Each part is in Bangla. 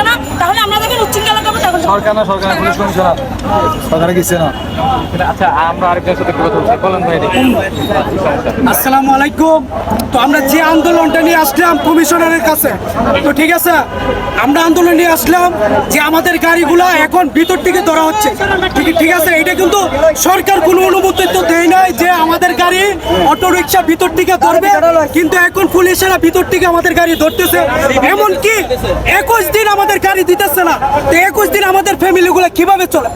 দিচ্ছে না তাহলে সরকার না সরকার পুলিশ কমিশনার? সরকারে কিছু না। আচ্ছা আমরা আরেকজনের সাথে কথা বলছি। বলেন ভাই আসসালামু আলাইকুম। তো আমরা যে আন্দোলনটা নিয়ে আসলাম কমিশনারের কাছে তো ঠিক আছে? আমরা আন্দোলন নিয়ে আসলাম যে আমাদের গাড়িগুলো এখন ভিতর থেকে ধরা হচ্ছে। ঠিক ঠিক আছে? এটা কিন্তু সরকার কোনো অনুমতি তো দেয় নাই যে আমাদের গাড়ি অটো রিক্সা ভিতর থেকে ধরবে কিন্তু এখন পুলিশেরা ভিতর থেকে আমাদের গাড়ি ধরতেছে। এমন কি একুশ দিন আমাদের গাড়ি দিতেছে না। তো একুশ দিন আমাদের ফ্যামিলিগুলো কীভাবে চলে?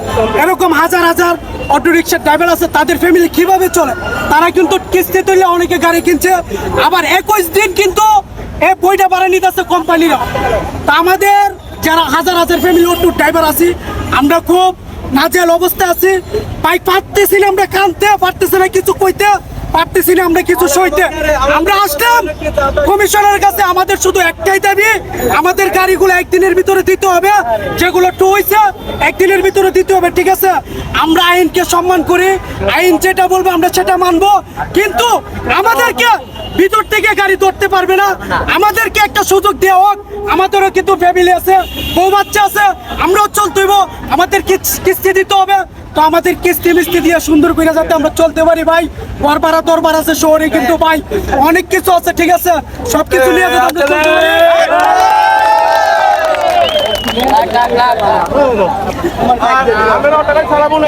এরকম হাজার হাজার অটো রিক্সার ড্রাইভার আছে, তাদের ফ্যামিলি কীভাবে চলে? তারা কিন্তু কিস্তি তুললে অনেকে গাড়ি কিনছে, আবার একুশ দিন কিন্তু এই বইটা বাড়া নিতেছে কোম্পানিরা। তা আমাদের যারা হাজার হাজার ফ্যামিলি অটো ড্রাইভার আছি, আমরা খুব নাজেল অবস্থা আছি। বাইক পারতেছি না আমরা কানতে, পারতেছি না কিছু কইতে। পারতেছি না আমরা কিছু সইতে। আমরা আসলাম কমিশনের কাছে আমাদের শুধু একটাই দাবি, আমাদের গাড়িগুলো একদিনের ভিতরে দিতে হবে, যেগুলো টু হয়েছে একদিনের ভিতরে দিতে হবে, ঠিক আছে? আমরা আইনকে সম্মান করি, আইন যেটা বলব আমরা সেটা মানবো। কিন্তু আমাদেরকে ভিতর থেকে গাড়ি ধরতে পারবে না। আমাদেরকে একটা সুযোগ দেওয়া হোক। আমাদেরও কিন্তু ফ্যামিলি আছে, বউ বাচ্চা আছে, আমরাও চলতে হইব। আমাদের কিস- কিস্তি দিতে হবে। তো আমাদের কিস্তি মিস্তি দিয়ে সুন্দর করে যাতে আমরা চলতে পারি ভাই। দরবার দরবার আছে শহরে কিন্তু ভাই অনেক কিছু আছে ঠিক আছে? সব কিছু নিয়ে যাতে আমরা চলতে পারি। আমরা টাকা চালাবো না